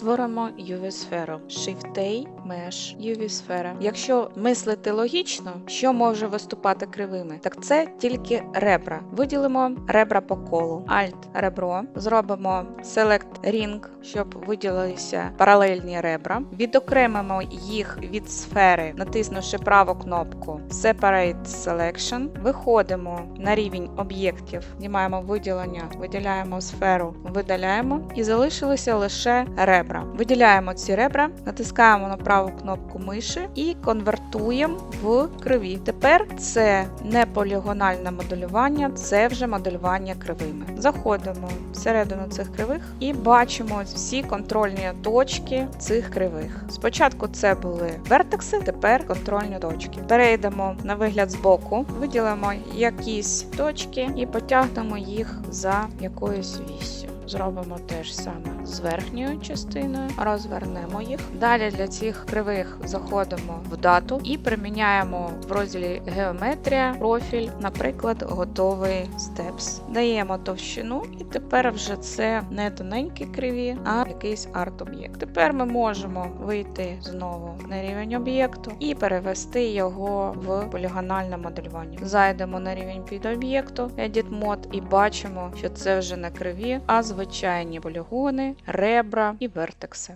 Створимо UV-сферу. Shift-A, Mesh, UV-сфера. Якщо мислити логічно, що може виступати кривими, так це тільки ребра. Виділимо ребра по колу. Alt ребро. Зробимо Select Ring, щоб виділилися паралельні ребра. Відокремимо їх від сфери, натиснувши праву кнопку Separate Selection. Виходимо на рівень об'єктів, знімаємо виділення, виділяємо сферу, видаляємо і залишилися лише ребра. Виділяємо ці ребра, натискаємо на праву кнопку миші і конвертуємо в криві. Тепер це не полігональне моделювання, це вже моделювання кривими. Заходимо всередину цих кривих і бачимо всі контрольні точки цих кривих. Спочатку це були вертекси, тепер контрольні точки. Перейдемо на вигляд збоку, виділимо якісь точки і потягнемо їх за якоюсь віссю. Зробимо те ж саме з верхньою частиною, розвернемо їх. Далі для цих кривих заходимо в дату і приміняємо в розділі геометрія профіль, наприклад, готовий степс. Даємо товщину, і тепер вже це не тоненькі криві, а якийсь арт-об'єкт. Тепер ми можемо вийти знову на рівень об'єкту і перевести його в полігональне моделювання. Зайдемо на рівень під об'єкту, Edit Mode і бачимо, що це вже не криві, а звичайні полігони, ребра і вертекси.